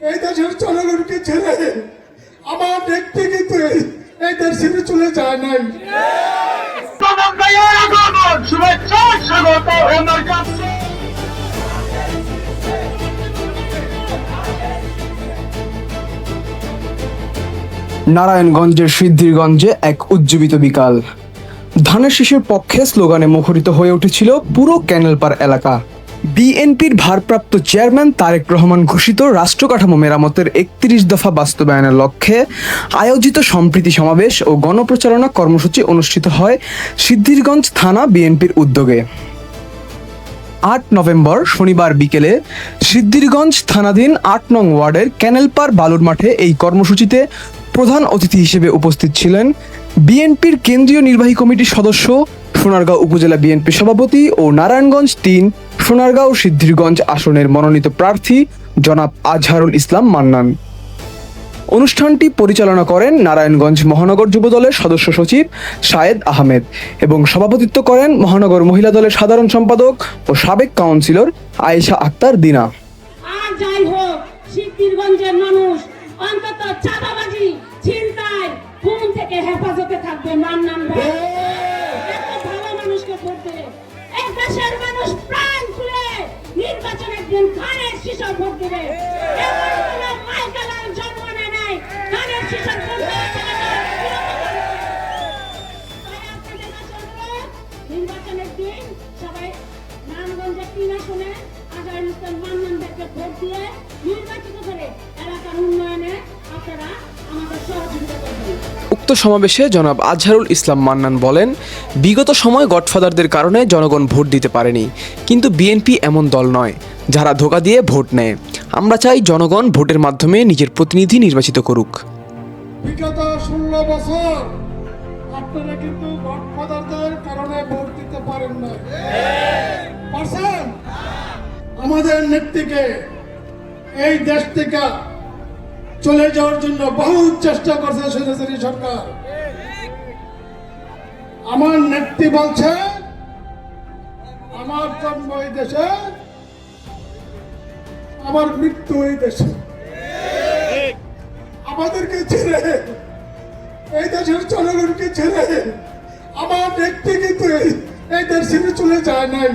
এই দেশের জনগণকে ছেড়ে আমার ব্যক্তি কিন্তু এই- এই দেশ ছেড়ে চলে যায় নাই। শুভেচ্ছা স্বাগত আমার কাছে। নারায়ণগঞ্জের সিদ্ধিরগঞ্জে এক উজ্জীবিত বিকাল। ধানের শীষের পক্ষে স্লোগানে মুখরিত হয়ে উঠেছিল পুরো ক্যানেলপার এলাকা। বিএনপির ভারপ্রাপ্ত চেয়ারম্যান তারেক রহমান ঘোষিত রাষ্ট্র কাঠামো মেরামতের একত্রিশ দফা বাস্তবায়নের লক্ষ্যে আয়োজিত সম্প্রীতি সমাবেশ ও গণপ্রচারণা কর্মসূচি অনুষ্ঠিত হয় সিদ্ধিরগঞ্জ থানা বিএনপির উদ্যোগে। আট নভেম্বর শনিবার বিকেলে সিদ্ধিরগঞ্জ থানাধীন আট নং ওয়ার্ডের ক্যানেলপার বালুর মাঠে এই কর্মসূচিতে প্রধান অতিথি হিসেবে উপস্থিত ছিলেন বিএনপির কেন্দ্রীয় নির্বাহী কমিটির সদস্য সোনারগাঁও উপজেলা বিএনপি সভাপতি ও নারায়ণগঞ্জ তিন সোনারগাঁও সিদ্ধিরগঞ্জ আসনের মনোনীত প্রার্থী জনাব আজহারুল ইসলাম মান্নান। অনুষ্ঠানটি পরিচালনা করেন নারায়ণগঞ্জ মহানগর যুবদলের সদস্য সচিব শায়েদ আহমেদ এবং সভাপতিত্ব করেন মহানগর মহিলা দলের সাধারণ সম্পাদক ও সাবেক কাউন্সিলর আয়েশা আক্তার দিনা। মানুষ অন্তত চাঁদাবাজি, ছিনতাই, খুন থেকে হেফাজতে থাকবে শিশর ভোট দিবে জন্ম নেয় নাই। ধানের শিশর ভোট নির্বাচনের দিন সবাই নারায়ণগঞ্জের দিয়ে নির্বাচিত করে এলাকার উন্নয়নে সমাবেশে জনাব আজহারুল ইসলাম মান্নান বলেন, বিগত সময় গডফাদারদের কারণে জনগণ ভোট দিতে পারেনি, কিন্তু বিএনপি এমন দল নয় যারা ধোকা দিয়ে ভোট নেয়। আমরা চাই জনগণ ভোটের মাধ্যমে নিজের প্রতিনিধি নির্বাচিত করুক। বিগত ষোলো বছর আপনারা কিন্তু গডফাদারদের কারণে ভোট দিতে পারেন না আমাদের নেত্রীকে এই দেশ থেকে চলে যাওয়ার জন্য বহু চেষ্টা করছে স্বৈরাচারী সরকার। আমার নেত্রী বলছে, আমার জন্ম এই দেশে, আমার মৃত্যু এই দেশে। আমাদেরকে ছেড়ে, এই দেশের জনগণকে ছেড়ে আমার ব্যক্তি কিন্তু এই- দেশ চলে যায় নাই।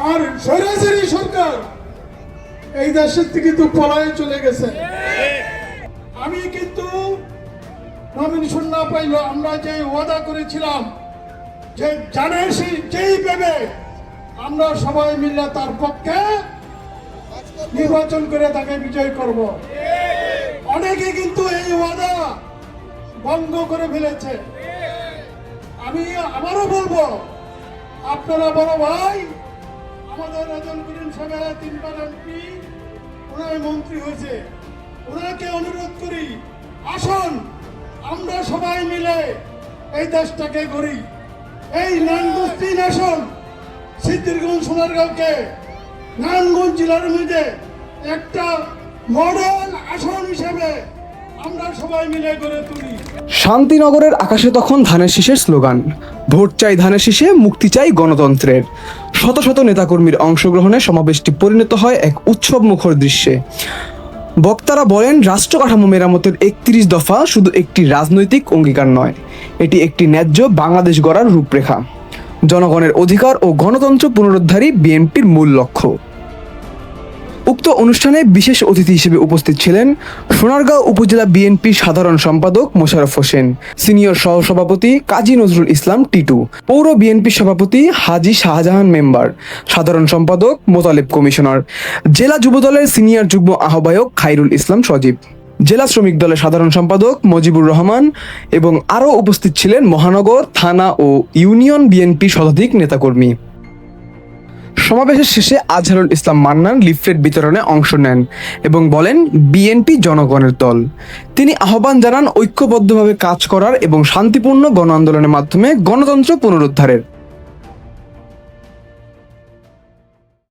আর সরাসরি সরকার এই দেশের থেকে তো পলায় চলে গেছে। আমি কিন্তু নমিনেশন না পাইলো আমরা যে ওয়াদা করেছিলাম, যে জানে সে- যেই ভেবে আমরা সবাই মিলে তার পক্ষে নির্বাচন করে তাকে বিজয় করব। অনেকে কিন্তু এই ওয়াদা ভঙ্গ করে ফেলেছে। আমি আবারও বলব, আপনারা বড় ভাই আমাদের রাজন করিম সাহেব তিনবার এমপি ওনার মন্ত্রী হয়েছে। ওনাকে অনুরোধ করি, আসুন, আমরা সবাই মিলে এই দেশটাকে গড়ি। এই নানগঞ্জ তিন আসন সিদ্ধিরগঞ্জ, সোনারগাঁওকে। নারায়ণগঞ্জ জেলার মধ্যে একটা মডেল আসন হিসেবে আমরা সবাই মিলে গড়ে তুলি। শান্তিনগরের আকাশে তখন ধানের শীষের স্লোগান, ভোট চাই ধানের শীষে, মুক্তি চাই গণতন্ত্রের। শত শত নেতাকর্মীর অংশগ্রহণে সমাবেশটি পরিণত হয় এক উৎসব মুখর দৃশ্যে। বক্তারা বলেন, রাষ্ট্র কাঠামো মেরামতের একত্রিশ দফা শুধু একটি রাজনৈতিক অঙ্গীকার নয়, এটি একটি ন্যায্য বাংলাদেশ গড়ার রূপরেখা। জনগণের অধিকার ও গণতন্ত্র পুনরুদ্ধারই বিএনপির মূল লক্ষ্য। উক্ত অনুষ্ঠানে বিশেষ অতিথি হিসেবে উপস্থিত ছিলেন সোনারগাঁও উপজেলা বিএনপি সাধারণ সম্পাদক মোশাররফ হোসেন, সিনিয়র সহসভাপতি কাজী নজরুল ইসলাম টিটু, পৌর বিএনপি সভাপতি হাজি শাহজাহান মেম্বার, সাধারণ সম্পাদক মোতালেব কমিশনার, জেলা যুবদলের সিনিয়র যুগ্ম আহ্বায়ক খাইরুল ইসলাম সজীব, জেলা শ্রমিক দলের সাধারণ সম্পাদক মজিবুর রহমান এবং আরও উপস্থিত ছিলেন মহানগর, থানা ও ইউনিয়ন বিএনপি শতাধিক নেতাকর্মী। সমাবেশের শেষে আজহারুল ইসলাম মান্নান লিফলেট বিতরণে অংশ নেন এবং বলেন, বিএনপি জনগণের দল। তিনি আহ্বান জানান ঐক্যবদ্ধভাবে কাজ করার এবং শান্তিপূর্ণ গণ আন্দোলনের মাধ্যমে গণতন্ত্র পুনরুদ্ধারের।